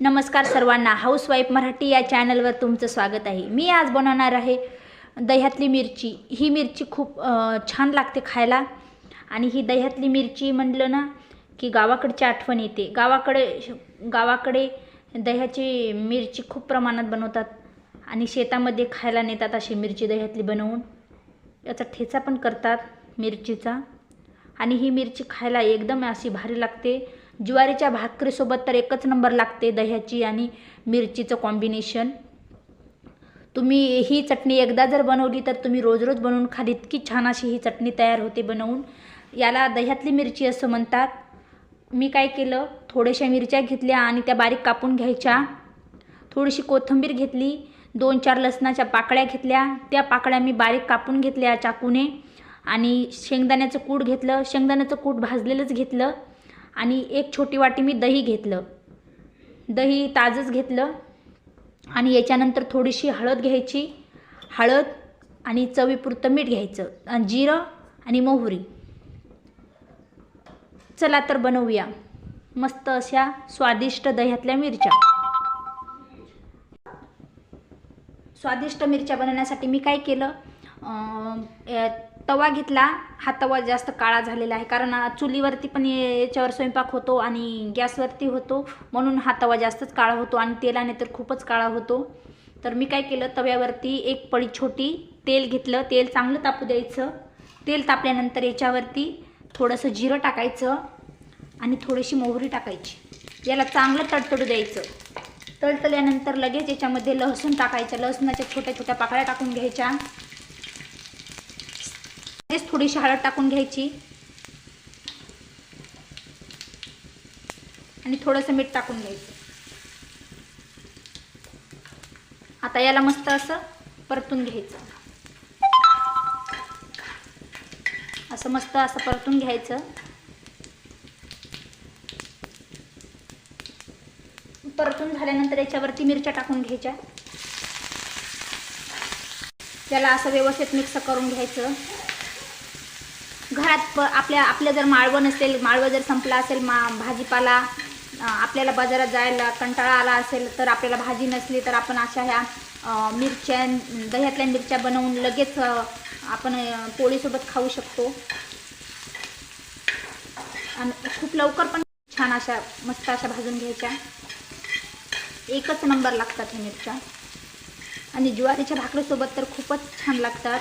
नमस्कार सर्वांना. हाऊसवाईफ मराठी या चॅनलवर तुमचं स्वागत आहे. मी आज बनवणार आहे दह्यातली मिरची. ही मिरची खूप छान लागते खायला. आणि ही दह्यातली मिरची म्हटलं ना की गावाकडची आठवण येते. गावाकडे गावाकडे दह्याची मिरची खूप प्रमाणात बनवतात. आणि शेतामध्ये खायला नेतात अशी मिरची दह्यातली बनवून. याचा ठेचा पण करतात मिरचीचा. आणि ही मिरची खायला एकदम अशी भारी लागते. ज्वारीच्या भाकरीसोबत तर एकच नंबर लागते दह्याची आणि मिरचीचं कॉम्बिनेशन तुम्ही ही चटणी एकदा जर बनवली तर तुम्ही रोज रोज बनवून खाल इतकी छान अशी ही चटणी तयार होते बनवून. याला दह्यातली मिरची असं म्हणतात. मी काय केलं थोड्याशा मिरच्या घेतल्या आणि त्या बारीक कापून घ्यायच्या. थोडीशी कोथिंबीर घेतली दोन चार लसणाच्या पाकळ्या घेतल्या. त्या पाकळ्या मी बारीक कापून घेतल्या चाकूने. आणि शेंगदाण्याचं कूट घेतलं. शेंगदाण्याचं कूट भाजलेलंच घेतलं. आणि एक छोटी वाटी मी दही घेतलं. दही ताजंच घेतलं. आणि याच्यानंतर थोडीशी हळद घ्यायची. हळद आणि चवीपुरतं मीठ घ्यायचं. आणि जिरं आणि मोहरी. चला तर बनवूया. मस्त अशा स्वादिष्ट दह्यातल्या मिरच्या. स्वादिष्ट मिरच्या बनवण्यासाठी मी काय केलं? तवा घेतला. हा तवा जास्त काळा झालेला आहे. कारण चुलीवरती पण याच्यावर स्वयंपाक होतो आणि गॅसवरती होतो. म्हणून हा तवा जास्तच काळा होतो आणि तेलाने तर खूपच काळा होतो. तर मी काय केलं तव्यावरती एक पळी छोटी तेल घेतलं. तेल चांगलं तापू द्यायचं. तेल तापल्यानंतर याच्यावरती थोडंसं जिरं टाकायचं आणि थोडीशी मोहरी टाकायची. याला चांगलं तडतडू द्यायचं. तळतल्यानंतर लगेच याच्यामध्ये लसूण टाकायचं. लसणाच्या छोट्या छोट्या पाकळ्या टाकून घ्यायच्या. लगेच थोडीशी हळद टाकून घ्यायची. आणि थोडंसं मीठ टाकून घ्यायचं. आता याला मस्त असं परतून घ्यायचं. असं मस्त असं परतून घ्यायचं. परतून झाल्यानंतर याच्यावरती मिरच्या टाकून घ्यायच्या. त्याला असं व्यवस्थित मिक्स करून घ्यायचं. घरात प आपल्या आपल्या जर माळवं नसेल माळवं जर संपला असेल मा भाजीपाला आपल्याला बाजारात जायला कंटाळा आला असेल तर आपल्याला भाजी नसली तर आपण अशा ह्या मिरच्या दह्यातल्या मिरच्या बनवून लगेच आपण पोळीसोबत खाऊ शकतो. आणि खूप लवकर पण छान अशा मस्त अशा भाजून घ्यायच्या. एकच नंबर लागतात ह्या मिरच्या. आणि ज्वारीच्या भाकरीसोबत तर खूपच छान लागतात.